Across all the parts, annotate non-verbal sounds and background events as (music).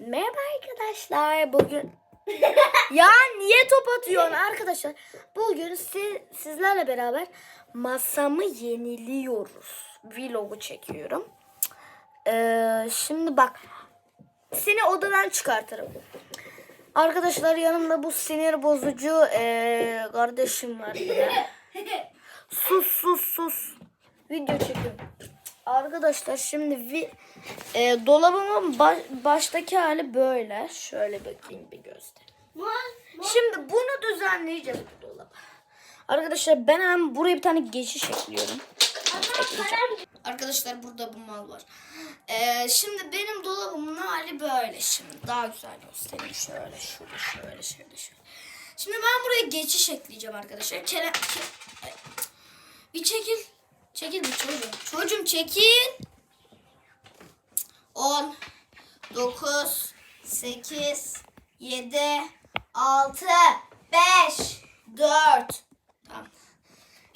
Merhaba arkadaşlar. Bugün (laughs) ya niye top atıyorsun arkadaşlar? Bugün si- sizlerle beraber masamı yeniliyoruz. Vlogu çekiyorum. Ee, şimdi bak seni odadan çıkartırım. Arkadaşlar yanımda bu sinir bozucu ee, kardeşim var. (laughs) Sus sus sus. Video çekiyorum. Arkadaşlar şimdi vi, e, dolabımın ba- baştaki hali böyle. Şöyle bakayım bir göster. Şimdi bunu düzenleyeceğiz bu dolabı. Arkadaşlar ben hemen buraya bir tane geçiş ekliyorum. Arkadaşlar burada bu mal var. Ee, şimdi benim dolabımın hali böyle. Şimdi daha güzel göstereyim. Şöyle şöyle şöyle şöyle şöyle. Şimdi ben buraya geçiş ekleyeceğim arkadaşlar. Kerem, Ke- bir çekil. Çekil bir çocuğum. Çocuğum çekil. 10, 9, 8, 7, 6, 5, 4. Tamam.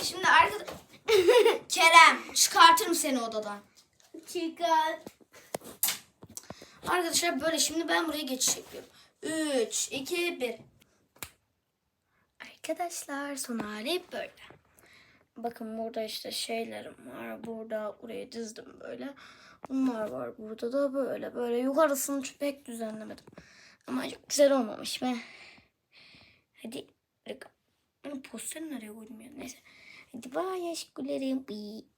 Şimdi arkadaş... (laughs) Kerem çıkartırım seni odadan. Çıkar. Arkadaşlar böyle şimdi ben buraya geçiş yapıyorum. 3, 2, 1. Arkadaşlar son hali böyle. Bakın burada işte şeylerim var. Burada buraya dizdim böyle. Bunlar var burada da böyle. Böyle yukarısını pek düzenlemedim. Ama çok güzel olmamış mı? Hadi. Benim posteri nereye koydum ya? Neyse. Hadi bay aşklarım. Bye.